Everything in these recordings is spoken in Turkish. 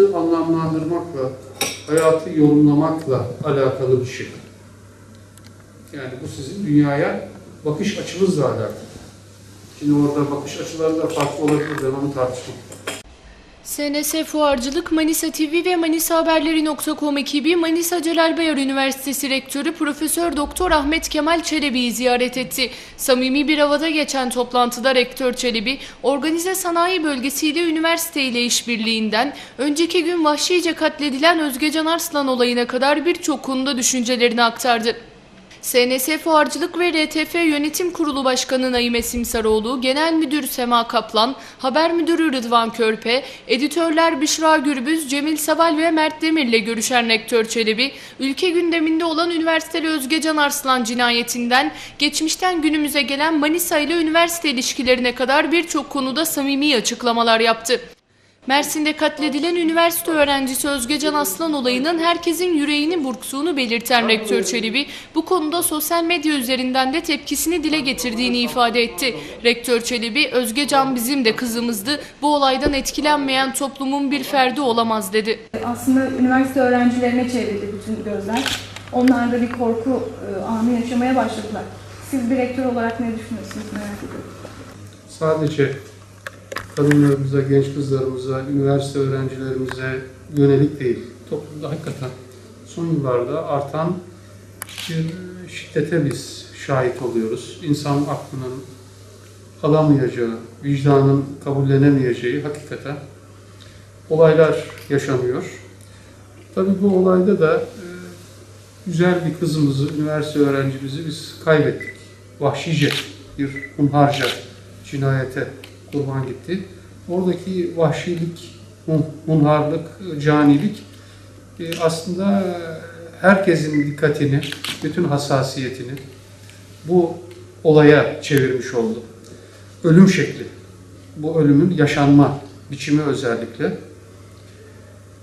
hayatı anlamlandırmakla, hayatı yorumlamakla alakalı bir şey. Yani bu sizin dünyaya bakış açınızla alakalı. Şimdi orada bakış açıları da farklı olabilir, ben onu. SNS Fuarcılık Manisa TV ve Manisa Haberleri.com ekibi Manisa Celal Bayar Üniversitesi Rektörü Profesör Doktor Ahmet Kemal Çelebi'yi ziyaret etti. Samimi bir havada geçen toplantıda Rektör Çelebi, organize sanayi bölgesiyle üniversite ile işbirliğinden önceki gün vahşice katledilen Özgecan Arslan olayına kadar birçok konuda düşüncelerini aktardı. SNS Fuarcılık ve RTF Yönetim Kurulu Başkanı Naime Simsaroğlu, Genel Müdür Sema Kaplan, Haber Müdürü Rıdvan Körpe, editörler Büşra Gürbüz, Cemil Saval ve Mert Demir'le görüşen Rektör Çelebi, ülke gündeminde olan üniversiteli Özgecan Arslan cinayetinden, geçmişten günümüze gelen Manisa ile üniversite ilişkilerine kadar birçok konuda samimi açıklamalar yaptı. Mersin'de katledilen üniversite öğrencisi Özgecan Aslan olayının herkesin yüreğini burktuğunu belirten Rektör Çelebi, bu konuda sosyal medya üzerinden de tepkisini dile getirdiğini ifade etti. Rektör Çelebi, Özgecan bizim de kızımızdı, bu olaydan etkilenmeyen toplumun bir ferdi olamaz dedi. Aslında üniversite öğrencilerine çevrildi bütün gözler. Onlar da bir korku e, anı yaşamaya başladılar. Siz bir rektör olarak ne düşünüyorsunuz merak ediyorum. Sadece kadınlarımıza, genç kızlarımıza, üniversite öğrencilerimize yönelik değil. Toplumda hakikaten son yıllarda artan bir şiddete biz şahit oluyoruz. İnsan aklının alamayacağı, vicdanın kabullenemeyeceği hakikaten olaylar yaşanıyor. Tabii bu olayda da e, güzel bir kızımızı, üniversite öğrencimizi biz kaybettik. Vahşice bir hunharca cinayete kurban gitti. Oradaki vahşilik, hun- hunharlık, canilik e, aslında herkesin dikkatini, bütün hassasiyetini bu olaya çevirmiş oldu. Ölüm şekli, bu ölümün yaşanma biçimi özellikle.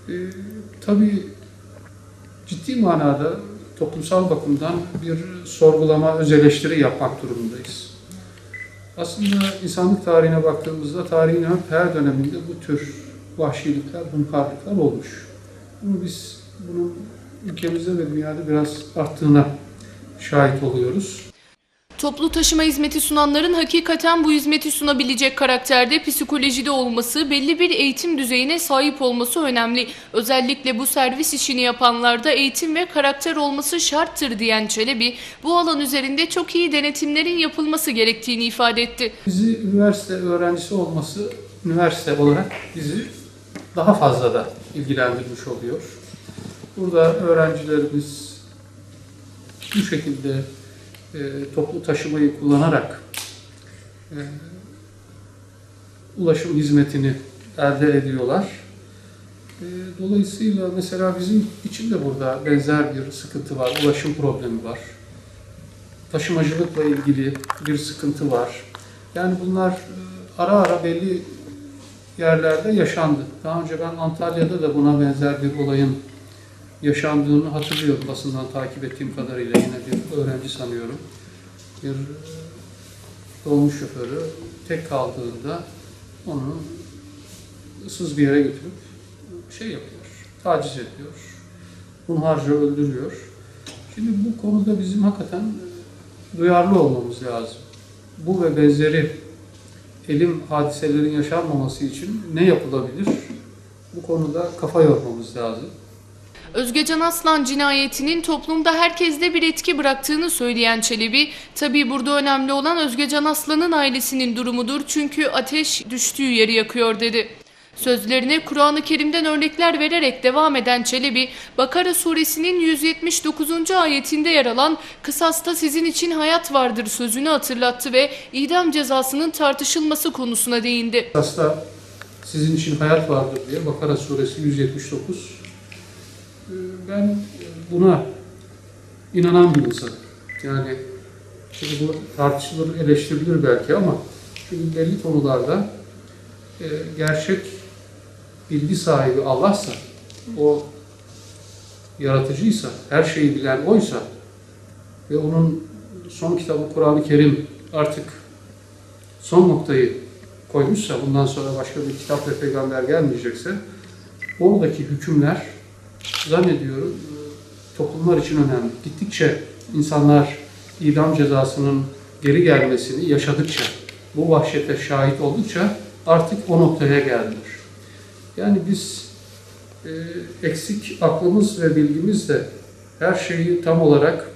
E, tabii ciddi manada toplumsal bakımdan bir sorgulama, öz eleştiri yapmak durumundayız. Aslında insanlık tarihine baktığımızda tarihin her döneminde bu tür vahşilikler, hunharlıklar olmuş. Ama biz bunun ülkemizde ve dünyada biraz arttığına şahit oluyoruz. Toplu taşıma hizmeti sunanların hakikaten bu hizmeti sunabilecek karakterde psikolojide olması, belli bir eğitim düzeyine sahip olması önemli. Özellikle bu servis işini yapanlarda eğitim ve karakter olması şarttır diyen Çelebi, bu alan üzerinde çok iyi denetimlerin yapılması gerektiğini ifade etti. Bizi üniversite öğrencisi olması, üniversite olarak bizi daha fazla da ilgilendirmiş oluyor. Burada öğrencilerimiz bu şekilde e, toplu taşımayı kullanarak e, ulaşım hizmetini elde ediyorlar. E, dolayısıyla mesela bizim için de burada benzer bir sıkıntı var, ulaşım problemi var. Taşımacılıkla ilgili bir sıkıntı var. Yani bunlar e, ara ara belli yerlerde yaşandı. Daha önce ben Antalya'da da buna benzer bir olayın yaşandığını hatırlıyorum basından takip ettiğim kadarıyla yine bir öğrenci sanıyorum. Bir e, dolmuş şoförü tek kaldığında onu ıssız bir yere götürüp şey yapıyor, taciz ediyor, hunharca öldürüyor. Şimdi bu konuda bizim hakikaten duyarlı olmamız lazım. Bu ve benzeri elim hadiselerin yaşanmaması için ne yapılabilir? Bu konuda kafa yormamız lazım. Özgecan Aslan cinayetinin toplumda herkeste bir etki bıraktığını söyleyen Çelebi, tabii burada önemli olan Özgecan Aslan'ın ailesinin durumudur çünkü ateş düştüğü yeri yakıyor dedi. Sözlerine Kur'an-ı Kerim'den örnekler vererek devam eden Çelebi, Bakara suresinin 179. ayetinde yer alan kısasta sizin için hayat vardır sözünü hatırlattı ve idam cezasının tartışılması konusuna değindi. Hasta sizin için hayat vardır diye Bakara suresi 179. Ben buna inanan bir insanım. Yani şimdi bu tartışılır, eleştirilir belki ama şimdi belli konularda e, gerçek bilgi sahibi Allah'sa, o yaratıcıysa, her şeyi bilen oysa ve onun son kitabı Kur'an-ı Kerim artık son noktayı koymuşsa, bundan sonra başka bir kitap ve peygamber gelmeyecekse, oradaki hükümler zannediyorum e, toplumlar için önemli. Gittikçe insanlar idam cezasının geri gelmesini yaşadıkça, bu vahşete şahit oldukça artık o noktaya geldiler. Yani biz e, eksik aklımız ve bilgimizle her şeyi tam olarak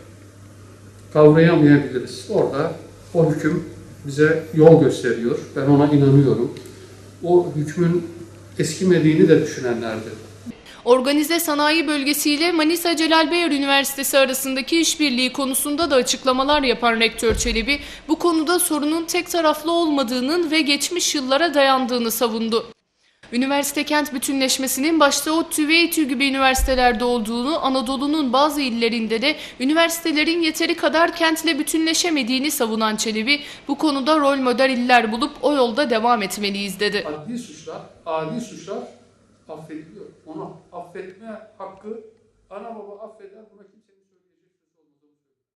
kavrayamayabiliriz. Orada o hüküm bize yol gösteriyor. Ben ona inanıyorum. O hükmün eskimediğini de düşünenlerdi. Organize sanayi bölgesiyle Manisa Celal Bayar Üniversitesi arasındaki işbirliği konusunda da açıklamalar yapan Rektör Çelebi, bu konuda sorunun tek taraflı olmadığının ve geçmiş yıllara dayandığını savundu. Üniversite kent bütünleşmesinin başta ODTÜ ve İTÜ gibi üniversitelerde olduğunu, Anadolu'nun bazı illerinde de üniversitelerin yeteri kadar kentle bütünleşemediğini savunan Çelebi, bu konuda rol model iller bulup o yolda devam etmeliyiz dedi. Adli suçlar, adi suçlar affediliyor. Onu affetme hakkı ana baba affeder buna kimse